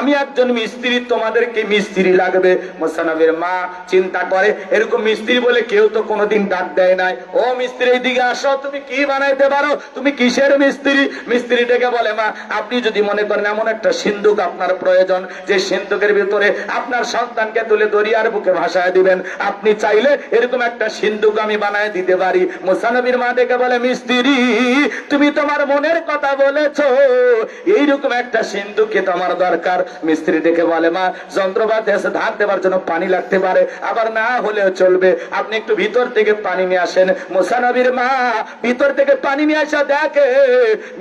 আমি একজন মিস্ত্রি তোমাদেরকে মিস্ত্রি লাগবে? মোসানবীর মা চিন্তা করে, এরকম মিস্ত্রি বলে কেউ তো কোনোদিন ডাক দেয় নাই। ও মিস্ত্রি দিকে আসো, তুমি কি বানাইতে পারো? তুমি কিসের মিস্ত্রি? মিস্ত্রি ডেকে বলে, মা, আপনি যদি মনে করেন এমন একটা সিন্ধুক আপনার প্রয়োজন, যে সিন্ধুকের ভিতরে আপনার সন্তানকে তুলে দরিয়ার বুকে ভাসায় দিবেন, আপনি চাইলে এরকম একটা সিন্ধুক আমি বানায় দিতে পারি। মোসানবীর মা ডেকে বলে, মিস্ত্রি, তুমি তোমার মনের কথা বলেছ। এইরকম একটা সিন্ধুকে তোমার দরকার। মিস্ত্রি ডেকে বলে, মা, যন্ত্রপাতি আছে, ধার দেওয়ার জন্য পানি লাগতে পারে, আবার না হলেও চলবে। আপনি একটু ভিতর থেকে পানি নিয়ে আসেন। মোসানবীর মা, ভিতর থেকে পানি নিয়ে আসা দেখে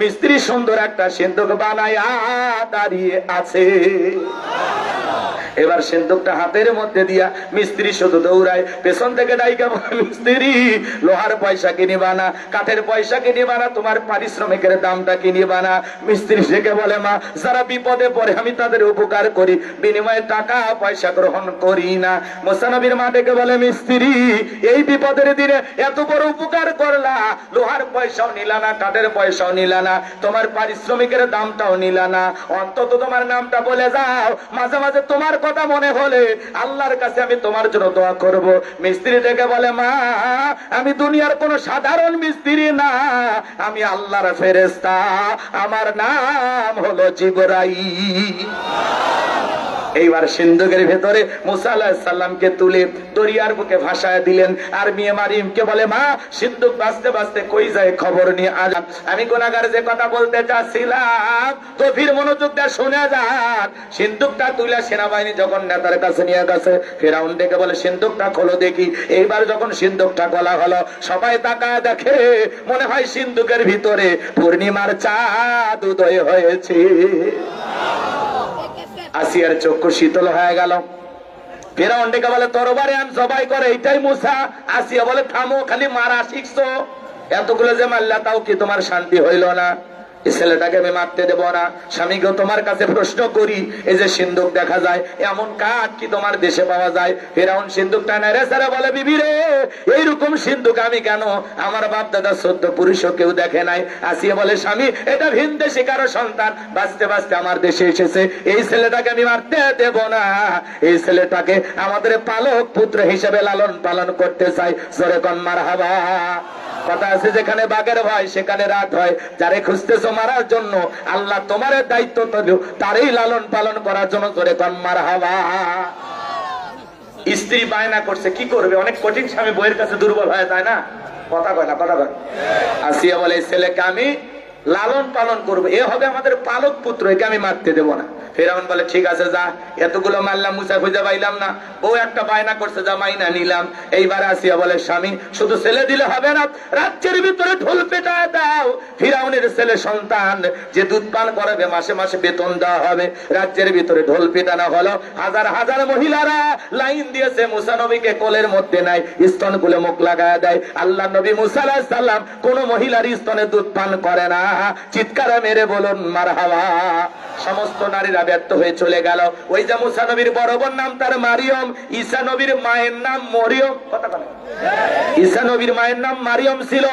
মিস্ত্রি সুন্দর একটা সিন্ধুক বানায় দাঁড়িয়ে আছে। এবার সিন্ধুকটা হাতের মধ্যে দিয়া মিস্ত্রি শুধু দৌড়ায়, পেছন থেকে ডাইকা মিস্ত্রি, লোহার পয়সা কিনিবা না, কাঠের পয়সা কিনিবা না, তোমার পারিশ্রমিকের দামটা কিনিবা না। মিস্ত্রি থেকে বলে, মা, যারা বিপদে পড়ে, আমি তাদের উপকার করি, বিনিময়ে টাকা পয়সা গ্রহণ করি না। মোসানবীর মা ডেকে বলে, মিস্ত্রি, এই বিপদের দিনে এত বড় উপকার করলা, লোহার পয়সাও নিলা না, কাঠের পয়সাও নিলা না, তোমার পারিশ্রমিকের দামটাও নিলা না। অন্তত তোমার নামটা বলে যাও, মাঝে মাঝে তোমার কথা মনে হলে আল্লাহর কাছে আমি তোমার জন্য দোয়া করব। মিস্ত্রি ডেকে বলে, মা, আমি দুনিয়ার কোন সাধারণ মিস্ত্রি না। আমি আল্লাহর ফেরেস্তা আমার নাম হলো জিবরাই এইবার সিন্ধুকের ভেতরে মুসা তুলে দরিয়ার বুকে ভাসায় দিলেন। আর মেয়ে মারিমকে বলে, মা, সিন্ধুক বাঁচতে বাঁচতে কই যায় খবর নিয়ে আজ? আমি কোনাগার যে কথা বলতে চাচ্ছিলাম, গভীর মনোযোগ দিয়ে শুনে যান সিন্ধুকটা তুলে সেনাবাহিনী যখন নেতার কাছে নিয়ে গেছে, ফেরাউন ডেকে বলে, সিন্ধুকটা খোলো দেখি। এইবার যখন সিন্ধুকটা খোলা হলো, সবাই তাকায় দেখে, মনে হয় সিন্ধুকের ভিতরে পূর্ণিমার চাঁদ উদয় হয়েছে। আসিয়ার চক্ষু শীতল হয়ে গেল। ফেরাউন ডেকে বলে তরবারে আমি জবাই করে, এইটাই মুসা। আসিয়া বলে, থামো, খালি মারা শিখছো। এতগুলো যে মাল্লা তাও কি তোমার শান্তি হইল না? ছেলেটাকে আমি মারতে দেবো না। স্বামীকে তোমার কাছে প্রশ্ন করি, এই যে সিন্ধুক দেখা যায়, এমন কাঠ কি তোমার দেশে পাওয়া যায়? ফেরাউন সিন্ধুক টানে রে সারা বলে, বিবি রে, এইরকম সিন্ধুক আমি কেন? আমার বাপ দাদা সত্য পুরুষও কেউ দেখে নাই। আসিয়া বলে, স্বামী, এটা ভিন দেশে কারও সন্তান। বাঁচতে বাঁচতে আমার দেশে এসেছে। এই ছেলেটাকে আমি মারতে দেব না। এই ছেলেটাকে আমাদের পালক পুত্র হিসেবে লালন পালন করতে চাই। জোরে কন মার হাবা কথা আছে যেখানে বাঘের ভয়, সেখানে রাত হয়। যারে খুঁজতেছো মারার জন্য, আল্লাহ তোমার দায়িত্ব তারই লালন পালন করার জন্য জোরে কন মার হাবা স্ত্রী বায়না করছে, কি করবে? অনেক কঠিন স্বামী বইয়ের কাছে দুর্বল হয়, তাই না? কথা কয় না, কথা কয়। আসিয়া বলে ছেলেকে আমি লালন পালন করব। এ হবে আমাদের পালক পুত্র, একে আমি মারতে দেবো না। ফেরাউন বলে, ঠিক আছে যা, এতগুলো মারলাম, মুসা খুঁজে পাইলাম না। ও একটা বায়না করছে, যা, মাইনা নিলাম। এইবার আসিয়া বলে, স্বামী, শুধু ছেলে দিলে হবে না, রাজ্যের ভিতরে ঢোল পেটা দাও। ফিরাউনের ছেলে সন্তান, যে দুধ পান করাবে, মাসে মাসে বেতন দেওয়া হবে। রাজ্যের ভিতরে ঢোল পেটানো হলো। হাজার হাজার মহিলারা লাইন দিয়েছে, মুসা নবীকে কোলের মধ্যে নাই স্তন গুলে মুখ লাগায় দেয়। আল্লাহ নবী মুসা সাল্লাম কোন মহিলার স্তনে দুধ পান করে না। চিৎকারে মেরে বলুন মার হাওয়া সমস্ত নারীরা ব্যর্থ হয়ে চলে গেল। ওই যে মুসা নবীর বড় বোন নাম তার মারিয়ম, ঈসা নবীর মায়ের নাম মরিয়ম। কথা নবীর মায়ের নাম মারিয়ম ছিল।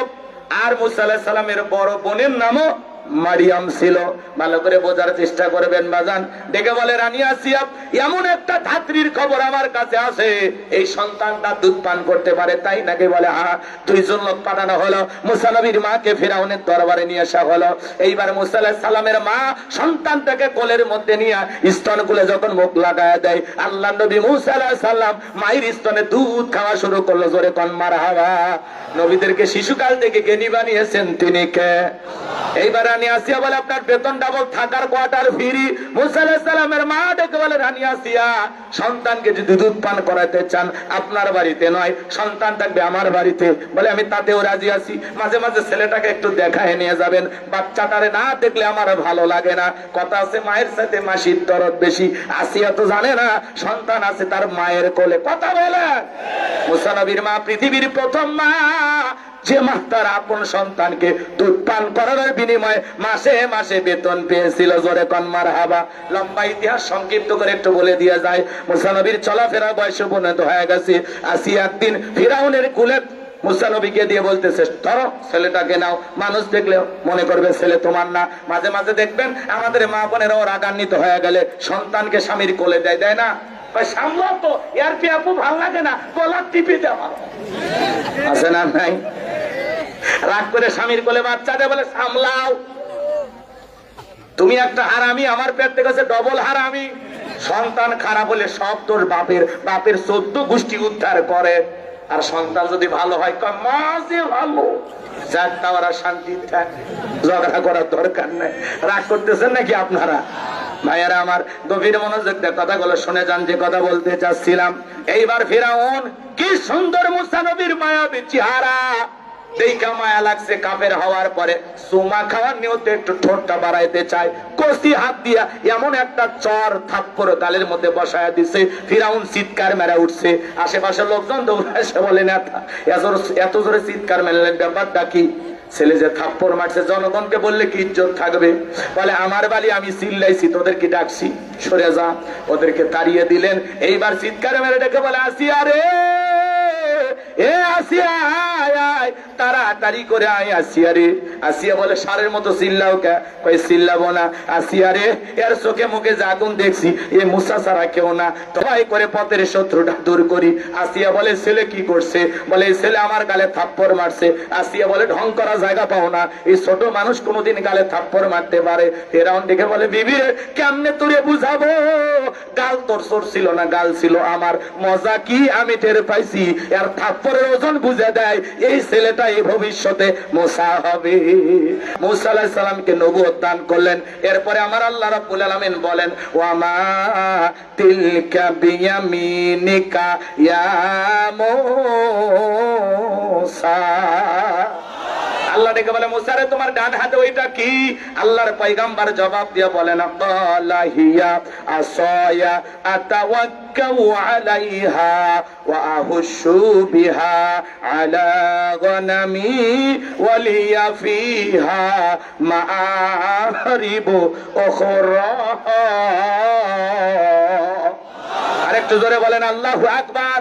আর মুসা আলাহ সালামের বড় বোনের নামও মারিয়াম ছিল। ভালো করে বোঝার চেষ্টা করবেন বাজান। ডেকে বলে, রানী আসিয়া এমন একটা ধাত্রীর খবর আমার কাছে আছে। এই সন্তানটা দুধ পান করতে পারে, তাই নাকি বলে হা দুইজন লোক পাঠানো হলো। মুসানবীর মাকে ফেরাউনের দরবারে নিয়ে আসা হলো। এইবার মুসাল্লাহ সালামের মা সন্তানটাকে কোলের মধ্যে নিয়ে স্তন কুলে যখন মুখ লাগায় দেয়, আল্লাহ নবী মুসাল্লাহ সাল্লাম মায়ের স্তনে দুধ খাওয়া শুরু করল, জোরে কন মার হাওয়া নবীদেরকে শিশুকাল থেকে জ্ঞানী বানিয়েছেন তিনি কে? এইবার রানী আসিয়া বলে, আপনার বেতন ডাবল থাকার কোয়ার্টার ফিরি। মুসালামের মা ডেকে বলে, রানী আসিয়া, সন্তানকে যদি দুধ পান করাতে চান, আপনার বাড়িতে নয়, সন্তান থাকবে আমার বাড়িতে। বলে, আমি তাতেও রাজি আছি। মাঝে মাঝে ছেলেটাকে একটু দেখায় নিয়ে যাবেন। বাচ্চাটারে না দেখলে আমার ভালো লাগে না। কথা আছে মায়ের সাথে মাসির দরদ বেশি। আসিয়া তো জানে না, সন্তান আছে তার মায়ের কোলে। কথা বলে মুসানবীর মা, পৃথিবীর প্রথম মা যে মা তার আপন সন্তানকে দুধ পান করানোর বিনিময়ে মাসে মাসে বেতন পেয়েছিল। জোরে কনমার হাবা লম্বা ইতিহাস সংক্ষিপ্ত করে একটু বলে দিয়ে যায় মুসানবীর চলাফেরা বয়সে উপনীত হয়ে গেছে। আসি একদিন ফিরাউনের কুলে মুসা নবীকে দিয়ে বলতেছে, ধরো ছেলেটাকে নাও। মানুষ দেখলেও মনে করবে ছেলে তোমার না। মাঝে মাঝে দেখবেন আমাদের মা বোনেরাও রাগান্বিত হয়ে গেলে সন্তানকে স্বামীর কোলে দেয় দেয় না? কয়, সামলাও তো এর পেয়াপু ভালো লাগে না গলা টিপে দেওয়া আছে না নাই? রাগ করে স্বামীর কোলে বাচ্চা দেয় বলে সামলাও। তুমি একটা হারামি আমার পেট থেকে ডবল হারামি। সন্তান খারাপ হলে সব তোর বাপের বাপের চোদ্দ গোষ্ঠী উদ্ধার করে। আর সন্তান যদি ভালো হয় মা ভালো। যাক তাওয়ার শান্তি থাক ঝগড়া করার দরকার নেই। রাগ করতেছেন নাকি আপনারা? ভাইয়ারা, আমার গভীর মনোযোগ কথাগুলো শুনে যান, যে কথা বলতে চাচ্ছিলাম। এইবার ফিরাউন, কি সুন্দর মুসা নবীর মায়াবী চেহারা। দেখা মায়া লাগছে কাপের হওয়ার পরে। সুমা খাওয়ার নিয়তে একটু ঠোঁটটা বাড়াইতে চায়। কষি হাত দিয়া এমন একটা চর থাপ্পর গালের মধ্যে বসায় দিছে। ফিরাউন চিৎকার মেরা উঠছে। আশেপাশে লোকজন দৌড়ে এসে বলে না এত জোরে চিৎকার মেরলেন, ব্যাপারটা কি? ছেলে যে থাপ্পর মারছে, জনগণকে বললে কি ইজ্জত থাকবে? বলে, আমার বাড়ি আমি চিল্লাইছি, তোদেরকে ডাকছি, সরে যা। ওদেরকে তাড়িয়ে দিলেন। এইবার চিৎকার মেরে ডেকে বলে আসি আরে আসিয়া বলে আমার গালে থাপ্পড় মারছে। আসিয়া বলে, ঢং করা জায়গা পাও না। এই ছোট মানুষ কোনোদিন গালে থাপ্পড় মারতে পারে। ফেরাউন দেখে বলে, বিবি কেমনে তোরে বুঝাবো? গাল তোর ছিল না, গাল ছিল আমার। মজা কি আমি টের পাইছি। এর আর থাপ্পরের ওজন বুঝে দেয়, এই ছেলেটা এই ভবিষ্যতে মোসা হবে। মুসা আলাহ সালামকে নবুয়ত দান করলেন। এরপরে আমার আল্লাহ রাবুল আলামিন বলেন, ওয়ামা তিলকা বিয়ামিনিকা ইয়া মুসা। আল্লাহ ডেকে বলে মুসারে তোমার ডান হাতে ওইটা কি? আল্লাহর পয়গাম্বার জবাব দিয়ে বলেন ক্বালা হিয়া আসায়া আতাওয়াক্কাউ আলাইহা ওয়া আহুশু বিহা আলা গনামি ওয়ালিয়া ফিহা মাআরিবু উখরা। আরেকটু জোরে বলেন আল্লাহ আকবার।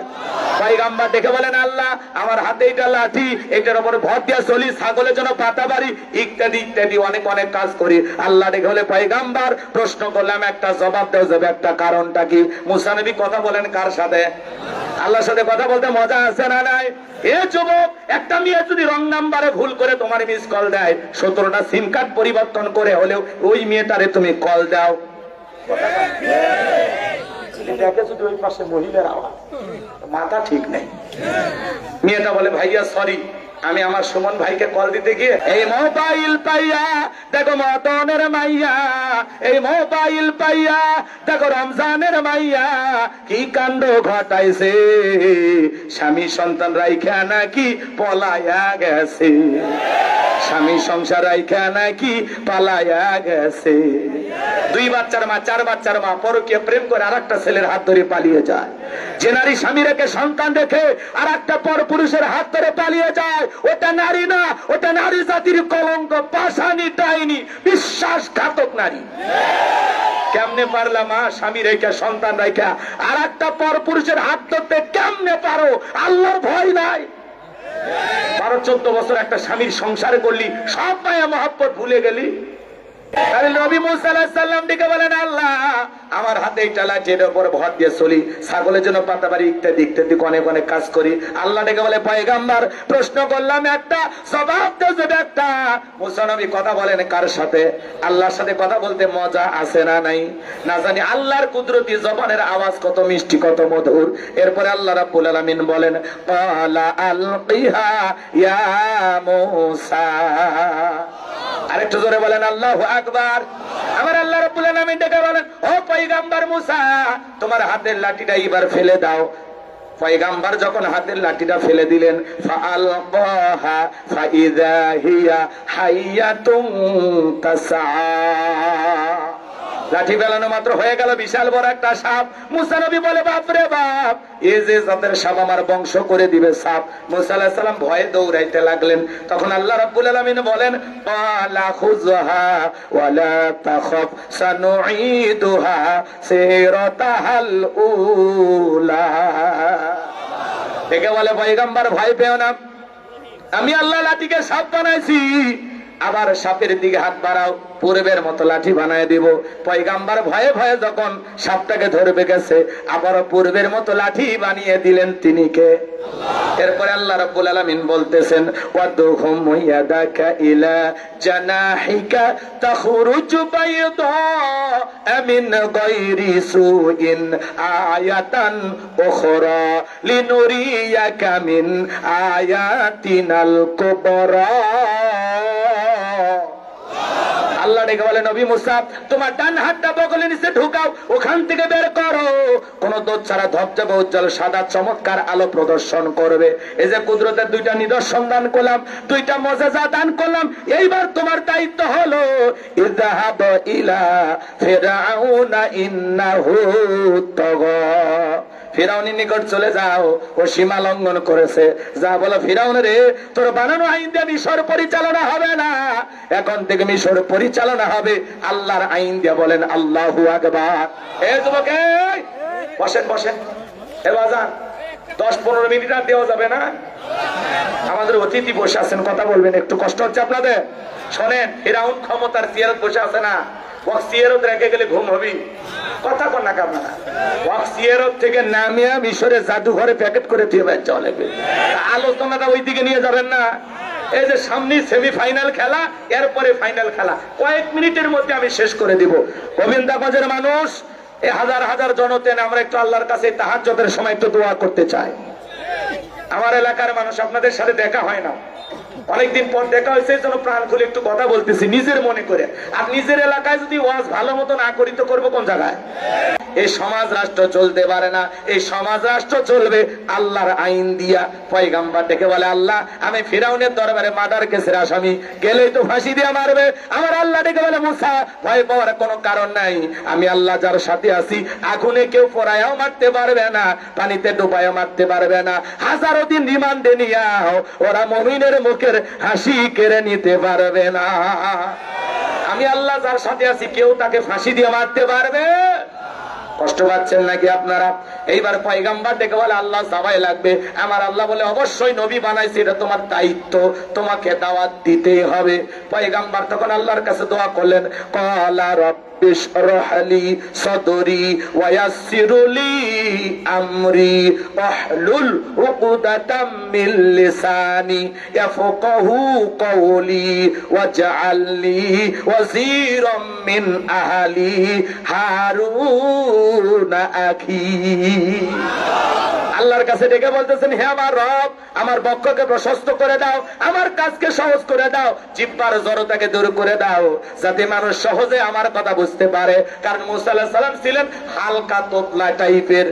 পয়গাম্বার দেখে বলেন আল্লাহ, আমার হাতে এটা লাঠি এটার উপর ভর দিয়া চলি, ছাগলের জন্য পাতা বাড়ি, ইত্যাদি ইত্যাদি, অনেক অনেক কাজ করি। আল্লাহ দেখে বলে, পয়গাম্বার, প্রশ্ন করলাম, একটা জবাব দেওয়া যাবে একটা কারণটা কি? মুসানবী কথা বলেন কার সাথে? আল্লাহর সাথে কথা বলতে মজা আছে না নাই? এ যুবক, একটা মেয়ে যদি রং নাম্বারে ভুল করে তোমার মিস কল দেয়, সতেরোটা সিম কার্ড পরিবর্তন করে হলেও ওই মেয়েটারে তুমি কল দাও। মাথা ঠিক নেই। মেয়েটা বলে, ভাইয়া সরি আমি আমার সুমন ভাইকে কল দিতে গিয়ে, এই মোবাইল পাইয়া, দেখো মতনের মাইয়া, এই মোবাইল পাইয়া, দেখো রমজানের মাইয়া, কি কাণ্ড ঘটাইছে? স্বামী সন্তান রাইখা নাকি পলায়া গেছে? স্বামী সংসার রাইখা নাকি পালায়া গেছে। দুই বাচ্চার মা, চার বাচ্চার মা পরকে প্রেম করে আর একটা ছেলের হাত ধরে পালিয়ে যায়। যে নারী স্বামী রেখে সন্তান রেখে আর একটা পর পুরুষের হাত ধরে পালিয়ে যায়, ওটা নারী না, ওটা নারী জাতির কলঙ্ক পাশানি ডাইনি, বিশ্বাসঘাতক নারী। কেমনে পারলা মা স্বামী রেখা, সন্তান রেখা আর একটা পর পুরুষের হাত ধরতে কেমনে পারো? আল্লাহর ভয় নাই। বারো চোদ্দ বছর একটা স্বামীর সংসারে করলি সব মায়া মহাব্বত ভুলে গেলি? আল্লাহর সাথে কথা বলতে মজা আছে না নাই? না জানি আল্লাহর কুদরতি জবানের আওয়াজ কত মিষ্টি, কত মধুর। এরপরে আল্লাহ রাব্বুল আলামিন বলেন ক্বালা আরেকটু জোরে বলেন, আল্লাহ আকবার। আমার আল্লাহ রাব্বুল আলামিন ডেকে বলেন, ও পয়গাম্বার মুসা, তোমার হাতের লাঠিটা এবার ফেলে দাও। পয়গাম্বার যখন হাতের লাঠিটা ফেলে দিলেন ফাইযা হাইয়া হাইয়াতুন তাসআ। লাঠি ফেলানো মাত্র হয়ে গেল, বিশাল বড় একটা সাপ। মুসা নবী বলে, বাপ রে বাপ এই যে জাতের সাপ আমার বংশ করে দিবে সাপ। মুসা সালাম ভয়ে দৌড়াইতে লাগলেন। তখন আল্লাহ রাব্বুল আলামিন বলেন, পালা খুযহা ওয়ালা তাখাফ, সানুঈদুহা সিরাতাহাল উলা। দেখে বলে, পয়গম্বর, ভয় পেও না। আমি আল্লাহ লাঠিকে সাপ বানাইছি। আবার সাপের দিকে হাত বাড়াও, পূর্বের মতো লাঠি বানায় দিব। পয়গাম্বার ভয়ে ভয়ে যখন সাপটাকে ধরবে গেছে, আবারও পূর্বের মতো লাঠি বানিয়ে দিলেন তিনি কে? এরপরে আল্লাহ রাব্বুল আলামিন বলতেছেন, ওয়াদুহুম ইয়াদাকা ইলা জানাহিকা তাখরুজু বাইদা মিন গায়রি সুইন আয়াতান উখরা লিনুরিয়াকা মিন আয়াতিনাল কুবরা। আল্লাহ ডেকে বলে, নবী মুসা, তোমার ডান হাতটা বগলে নিচে ঢুকাও, ওখান থেকে বের করো। কোন দোষ ছাড়া ধবধবে উজ্জ্বল সাদা চমৎকার আলো প্রদর্শন করবে। এই যে কুদরতের দুইটা নিদর্শন দান করলাম, দুইটা মজাজা দান করলাম, এইবার তোমার দায়িত্ব হলো ইজাহাব ইলা ফিরাউনা ইন্নাহু তাগা। ফিরাউনের নিকট চলে যাও ও সীমা লঙ্ঘন করেছে। যা বলো ফিরাউন রে, তোর বানানো আইন দিয়ে মিশর পরিচালনা হবে না। এখন থেকে মিশর পরিচালনা হবে আল্লাহর আইন দিয়ে বলেন আল্লাহু আকবার। এ যুবক বসেন বসেন। এ বাজান, দশ পনেরো মিনিট আর দেওয়া যাবে না। আমাদের অতিথি বসে আছেন, কথা বলবেন, একটু কষ্ট হচ্ছে আপনাদের। শোনেন, ফিরাউন ক্ষমতার সিয়ারত বসে আছে না। ওয়াক সিয়ারত রেখে গেলে ঘুম হবি কথা কন না আপনারা? ওয়াক সিয়ারত থেকে নামিয়া মিশরে জাদুঘরে প্যাকেট করে দিয়ে বাইর যাওয়া আলোচনাটা ওই দিকে নিয়ে যাবেন না। এই যে সামনে সেমিফাইনাল খেলা, এরপরে ফাইনাল খেলা। কয়েক মিনিটের মধ্যে আমি শেষ করে দিব। গোবিন্দাগঞ্জের মানুষ, এ হাজার হাজার জনতেন আমরা একটু আল্লাহর কাছে তাহাজ্জতের সময় একটু দোয়া করতে চাই। আমার এলাকার মানুষ আপনাদের সাথে দেখা হয় না। অনেকদিন পর দেখা হয়েছে জন্য প্রাণ খুলে একটু কথা বলতেছি, নিজের মনে করে। আর নিজের এলাকায় যদি ওয়াজ ভালো মতো না করি, তো করব কোন জায়গায়? এই সমাজ রাষ্ট্র চলতে পারে না। এই সমাজ রাষ্ট্র চলবে আল্লাহর আইন দিয়া। পয়গাম্বার ডেকে বলে, আল্লাহ, আমি ফিরাউনের দরবারে মার্ডার কেসের আসামি। গেলেই তো ফাঁসি দিয়া মারবে। আমার আল্লাহ ডেকে বলে, মুসা, ভয় পাওয়ার কোনো কারণ নাই। আমি আল্লাহ যার সাথে আছি, আগুনে কেউ পড়ায়ও মারতে পারবে না, পানিতে ডুবায়ও মারতে পারবে না। হাজারো দিন রিমান্ডে নিয়াও ওরা মমিনের মুখের হাসি কেড়ে নিতে পারবে না। আমি আল্লাহ যার সাথে আছি, কেউ তাকে ফাঁসি দিয়ে মারতে পারবে? কষ্ট পাচ্ছেন নাকি আপনারা? এইবার পয়গাম্বার ডেকে বলে, আল্লাহ সবাই লাগবে। আমার আল্লাহ বলে, অবশ্যই নবী বানাইছে, এটা তোমার দায়িত্ব। তোমাকে দাওয়াত দিতেই হবে। পয়গাম্বার তখন আল্লাহর কাছে দোয়া করলেন, কলা রব اشرح لي صدري ويسر لي امري واحلل عقدة من لساني يفقه قولي واجعل لي وزيرا من اهلي هارون اخي আল্লাহর কাছে ডেকে বলতেছেন হে আমার রব আমার বক্ষকে প্রশস্ত করে দাও আমার কাজকে সহজ করে দাও জিব্বার জড়তাকে দূর করে দাও যাতে মানুষ সহজে আমার কথা বুঝতে পারে। কারণ মুসা আলাহিসাল্লাম সালাম ছিলেন হালকা তোতলা টাইপের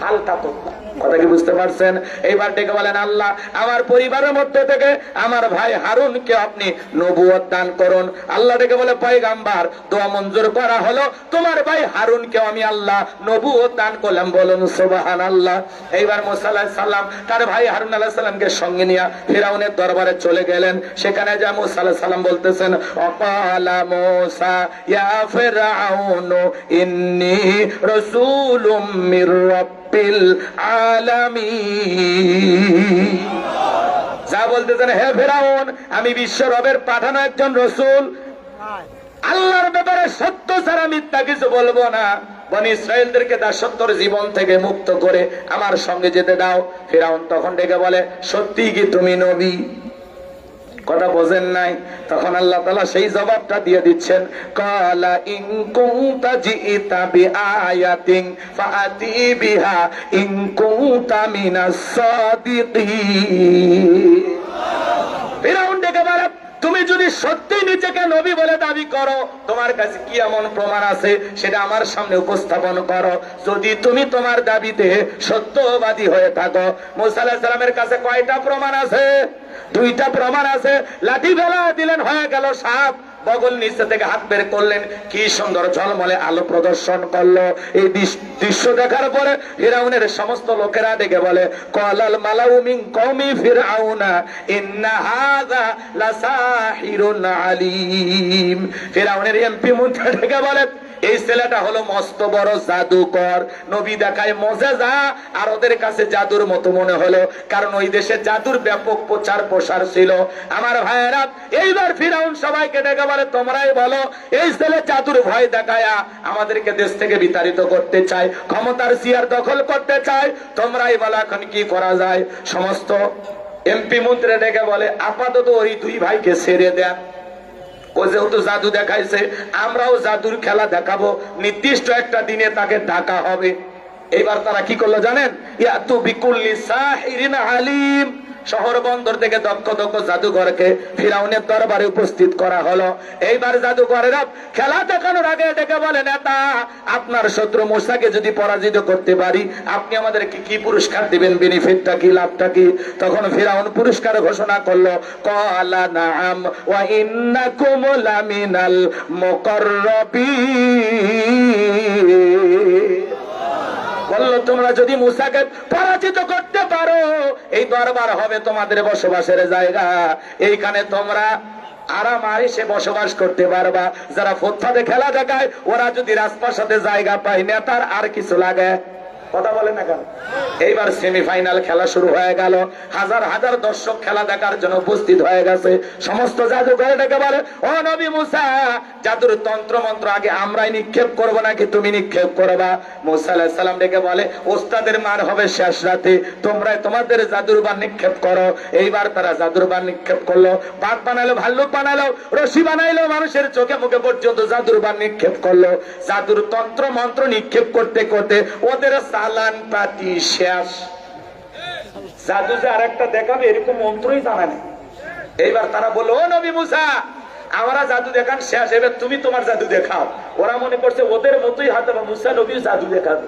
হালকা তোতলা। কথা কি বুঝতে পারছেন? এইবার ডেকে বলেন, আল্লাহ, আমার পরিবারের মধ্যে থেকে আমার ভাই হারুনকে আপনি নবুয়ত দান করুন। আল্লাহ ডেকে বলে, পয়গাম্বার, দোয়া মঞ্জুর করা হলো। তোমার ভাই হারুনকে আমি আল্লাহ নবুয়ত দান করলাম। বলুন সুবহান আল্লাহ এইবার মুসা আলাইহিস সালাম তার ভাই হারুন আলাইহিস সালামকে সঙ্গে নিয়ে ফিরাউনের দরবারে চলে গেলেন। সেখানে যা মুসা আলাইহিস সালাম বলতেছেন, অকালা মুসা, ইয়া ফিরাউন, ইন্নী রাসূলুম মির রাব্বিল আলামিন। যা বলতেছেন, হে ফেরাউন, আমি বিশ্ব রবের পাঠানো একজন রসুল। আল্লাহর ব্যাপারে সত্য ছাড়া মিথ্যা কিছু বলব না। বনি ইসরায়েলদেরকে দাসত্বর জীবন থেকে মুক্ত করে আমার সঙ্গে যেতে দাও। ফেরাউন তখন ডেকে বলে সত্যি কি তুমি নবী? কথা বোঝেন নাই। তখন আল্লাহ তালা সেই জবাবটা দিয়ে দিচ্ছেন, কালা ইন কুনতা জিইতা বিআয়াতিন ফাতি বিহা ইন কুনতা মিনাস সাদিকিন। তুমি যদি সত্যি নিজেকে নবী বলে দাবি করো, তোমার কাছে কি এমন প্রমাণ আছে? সেটা আমার সামনে উপস্থাপন করো। যদি তুমি তোমার দাবিতে সত্যবাদী হয়ে থাকো, মুসা আলাহিস সালামের কাছে কয়টা প্রমাণ আছে? দুইটা প্রমাণ আছে। লাঠি ফেলা দিলেন, হয়ে গেল সাপ। বগল নিচে থেকে হাত বের করলেন। কি সুন্দর ঝলমলে আলো প্রদর্শন করল। এই দৃশ- দৃশ্য দেখার পরে ফিরাউনের সমস্ত লোকেরা দেখে বলে, কলাল মালাউমিং কমি ফিরাউনা ইন্না হাযা লাসাহিরুন আলিম। ফিরাউনের এমপি মন্ত্রী দেখে বলে এই ছেলেটা হলো মস্ত বড় জাদুকর। নবী দেখায় মজেজা আর ওদের কাছে জাদুর মতো মনে হলো, কারণ ওই দেশে জাদুর ব্যাপক প্রচার প্রসার ছিল। আমার ভাইয়েরা, এইবার ফিরাউন সবাইকে ডেকে বলে, তোমরাই বলো, এই ছেলে জাদুর ভয় দেখায়া আমাদেরকে দেশ থেকে বিতাড়িত করতে চায়, ক্ষমতার চেয়ার দখল করতে চায়, তোমরাই বলো এখন কি করা যায়। সমস্ত এমপি মন্ত্রী ডেকে বলে, আপাতত ওই দুই ভাইকে ছেড়ে দেন। ও যেহেতু জাদু দেখাইছে, আমরাও জাদুর খেলা দেখাবো। নির্দিষ্ট একটা দিনে তাকে ঢাকা হবে। এবার তারা কি করল জানেন? ইয়া তু বিকুল্লি সাহিরিন আলিম। শহর বন্দর থেকে দক্ষ দক্ষ জাদুঘরকে ফিরাউনের দরবারে উপস্থিত করা হলো। এইবার জাদুঘরেরা খেলা দেখানোর আগে ডেকে বলে, নেতা, আপনার শত্রু মূসাকে যদি পরাজিত করতে পারি, আপনি আমাদেরকে কি পুরস্কার দিবেন? বেনিফিটটা কি? লাভটা কি? তখন ফিরাউন পুরস্কার ঘোষণা করল, কলা নাম ওয়া ইন্নাকুম লামিনাল মুকাররাবিন। বলল তোমরা যদি মুসাকে পরাজিত করতে পারো, এই দরবার হবে তোমাদের বসবাসের জায়গা। এইখানে তোমরা আরাম বসবাস করতে পারবা। যারা ফোত্থাতে খেলা দেখায়, ওরা যদি রাজপ্রাসাদে জায়গা পায়, নেতার আর কিছু লাগে। কথা বলে না কেন? এইবার সেমিফাইনাল খেলা শুরু হয়ে গেল। হাজার হাজার দর্শক খেলা দেখার জন্য উপস্থিত হয়ে গেছে। সমস্ত জাদুঘর ডেকে বলে, ও নবী মুসা, জাদুর তন্ত্র মন্ত্র আগে আমরাই নিক্ষেপ করব নাকি তুমি নিক্ষেপ করবা? মুসা আলাহিসাল্লাম ডেকে বলে, ওস্তাদের মার হবে শেষ রাতে। তোমরা তোমাদের জাদুর বান নিক্ষেপ করো। এইবার তারা জাদুর বান নিক্ষেপ করল। বাঘ বানালো, ভাল্লুক বানালো, রশি বানাইলো, মানুষের চোখে মুখে পর্যন্ত জাদুর বান নিক্ষেপ করল। জাদুর তন্ত্র মন্ত্র নিক্ষেপ করতে করতে ওদের চালান পাতি শেষ। জাদু যে আরেকটা দেখাবে, এরকম মন্ত্রই জানা নেই এইবার তারা বলল, ও নবী মুসা, আমরা জাদু দেখান শেষ। এবার তুমি তোমার জাদু দেখাও। ওরা মনে করছে ওদের মতোই হাতে মুসা নবী জাদু দেখাবে।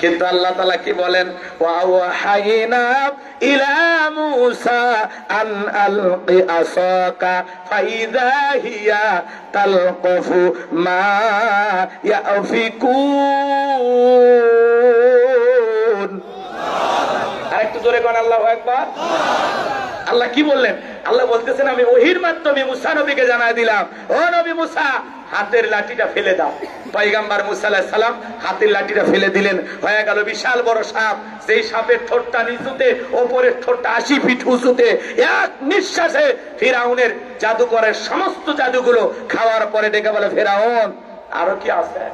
কিন্তু আল্লাহ তালা কি বলেন? তালকফু জোরে কোন, আল্লাহ একবার আল্লাহ কি বললেন? আল্লাহ বলতেছেন, আমি ওহির মাধ্যমে মুসা নবীকে জানাই দিলাম। ও নবী মুসা, হাতের লাঠিটা ফেলে দাও। পয়গাম্বার মুসা আলাইহিস সালাম হাতের লাঠিটা ফেলে দিলেন। হয়ে গেল বিশাল বড় সাপ। সেই সাপের ঠোঁটটা নিচুতে, ওপরের ঠোঁটটা আশি ফিট উঁচুতে, এক নিঃশ্বাসে ফিরাউনের জাদুকরের সমস্ত জাদুগুলো খাওয়ার পরে ডেকে বলে, ফেরাউন, আরও কি আছে?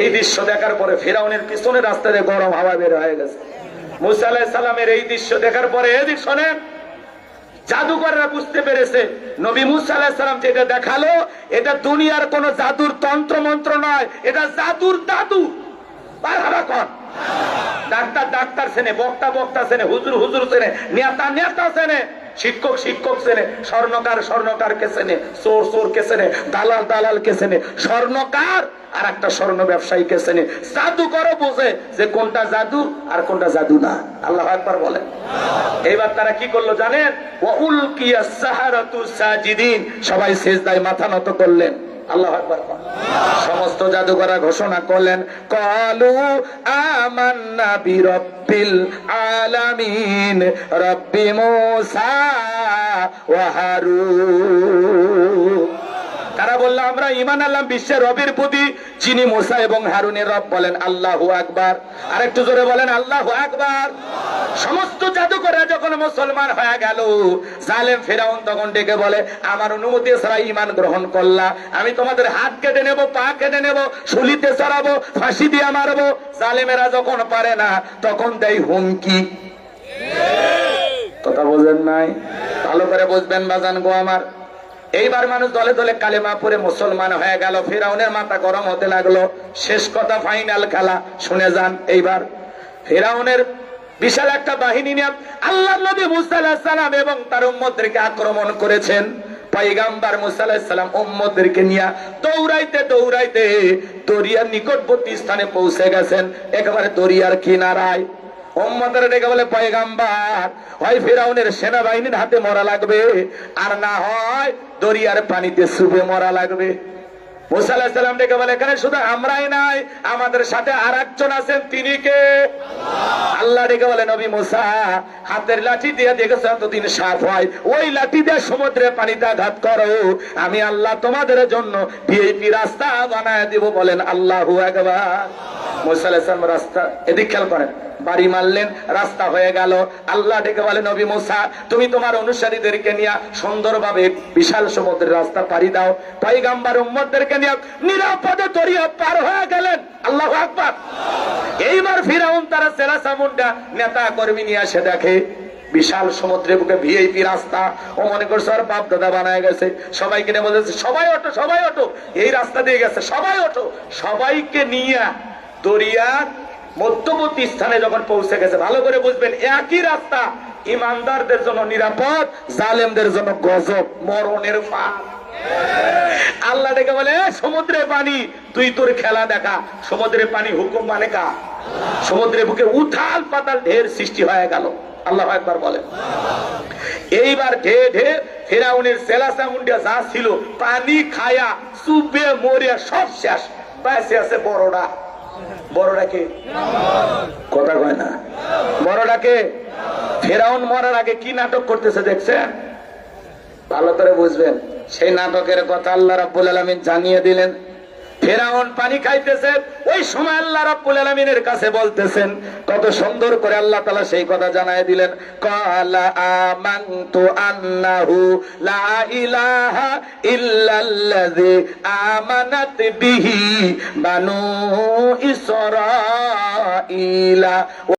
এই দৃশ্য দেখার পরে ফেরাউনের পিছনে রাস্তা দিয়ে গরম হাওয়া বের হয়ে গেছে। মুসা এই দৃশ্য দেখার পরে এদিক শোনেন, জাদুকররা বুঝতে পেরেছে, নবী মুসা সালাম যেটা দেখাল, এটা দুনিয়ার কোন জাদুর তন্ত্র মন্ত্র নয়, এটা জাদুর দাদু। ডাক্তার ডাক্তার সেনে বক্তা বক্তা সেনে হুজুর হুজুর সেনে নেতা নেতা সেনে শিক্ষক শিক্ষক চেনে, স্বর্ণকার স্বর্ণকার কে সেনে চোর চোর কে সেনে দালাল দালাল কে সেনে স্বর্ণকার আর একটা স্বর্ণ ব্যবসায়ী কে সেনে জাদু করো বোঝে যে কোনটা জাদু আর কোনটা জাদু না। আল্লাহ একবার বলেন। এইবার তারা কি করল জানেন? সবাই শেষ দায় মাথা নত করলেন। আল্লাহ সমস্ত জাদুকরা ঘোষণা করলেন কলু আমান্না বিরব্বিল আলামিন রব্বি মোসা ওয়া হারুন। তারা বলল আমরা ইমান আল্লাহ বিশ্বের রবির প্রতি যিনি মোসা এবং হারুনের রব বলেন আল্লাহু আকবার। আর একটু জোরে বলেন আল্লাহু আকবার। সমস্ত জাদুকররা যখন মুসলমান হয়ে গেল জালেম ফেরাউন তখন ডেকে বলে আমার অনুমতি ছাড়া ইমান গ্রহণ করলা। আমি তোমাদের হাত কেটে নেব পা কেটে নেব শুলিতে চড়াবো ফাঁসি দিয়ে মারবো। জালেমেরা যখন পারে না তখন দেয় হুমকি। কথা বোঝেন নাই? ভালো করে বুঝবেন বাজান গো আমার। এইবার মানুষ দলে দলে কালেমা পরে মুসলমান হয়ে গেল। ফেরাউনের মাথা গরম হতে লাগল। শেষ কথা ফাইনাল খেলা। শুনে যান এইবার। ফেরাউনের বিশাল একটা বাহিনী নিয়ে আল্লাহ নবী মুসা আলাহিস সালাম এবং তার উম্মদেরকে আক্রমণ করেছেন। পয়গাম্বার মুসা আলাহিস সালাম নিয়ে দৌড়াইতে দৌড়াইতে দরিয়ার নিকটবর্তী স্থানে পৌঁছে গেছেন। একেবারে দরিয়ার কিনারায়। উম্মতের ডেকে বলে, পয়গাম্বার হয় ফেরাউনের সেনাবাহিনীর হাতে মরা লাগবে। আর না হয় দরিয়ার পানিতে সুবে মরা লাগবে। মুসা আলাহিস সালাম ডেকে বলে, এখানে শুধু আমরাই নাই, আমাদের সাথে আর একজন আছেন, তিনি কে? আল্লাহ ডেকে বলে, নবী মুসা, হাতের লাঠি দিয়ে দেখেছ, এতদিন সাপ হয়। ওই লাঠি দিয়ে সমুদ্রে পানিতে আঘাত করো। আমি আল্লাহ তোমাদের জন্য ভিআইপি রাস্তা বানায় দিব বলেন আল্লাহু একবার রাস্তা এদিক খেয়াল করেন, বাড়ি মারলেন, রাস্তা হয়ে গেল। আল্লাহ ডেকে বলে, নবী তুমি তোমার অনুসারীদেরকে নিয়ে সুন্দরভাবে বিশাল সমুদ্রের রাস্তা দাও। পাইগাম্বার নিয়ে নিরাপদে দরিয়া পার হয়ে গেলেন। আল্লাহ আকবার। এইবার ফিরাউন তারা সেরা সামুন্ডা নেতা কর্মী নিয়ে আসে দেখে, বিশাল সমুদ্রের বুকে ভিআইপি রাস্তা। ও মনে করছে, আর বাপ, দাদা বানায় গেছে। সবাইকে নিয়ে বলতেছে, সবাই অটো সবাই অটো এই রাস্তা দিয়ে গেছে, সবাই অটো সবাইকে নিয়ে দরিয়ার মধ্যবর্তী স্থানে যখন পৌঁছে গেছে ভালো করে বুঝবেন একই রাস্তা। ইমানদারদের জন্য নিরাপদ জালেমদের জন্য গজব মরণের ফাঁক আল্লাহ ডেকে বলে "এ, সমুদ্রে পানি তুই তোর খেলা দেখা। সমুদ্রে পানি হুকুম মানে কা সমুদ্রের বুকে উথাল পাতাল ঢের সৃষ্টি হয়ে গেল। আল্লাহ একবার বলেন। এইবার ঢে ঢে ফেরাউনের সেলাসা মুন্ডিয়া যা ছিল পানি খায়া চুপে মরিয়া সব শেষ। পাশে আছে বড়রা। বড়টাকে কথা কয় না। বড়টাকে ফেরাউন মরার আগে কি নাটক করতেছে দেখছেন? ভালো করে বুঝবেন। সেই নাটকের কথা আল্লাহ রাব্বুল আলামিন জানিয়ে দিলেন। ফেরাউন পানি খাইতেছে। ওই সময় আল্লাহ রাব্বুল আলামিনের কাছে বলতেছেন, কত সুন্দর করে আল্লাহ তাআলা সেই কথা জানায় দিলেন। কালা আমানতু আন্নাহু লা ইলাহা ইল্লাল্লাযী আমানাত বিহি বানু ইসরাঈলা।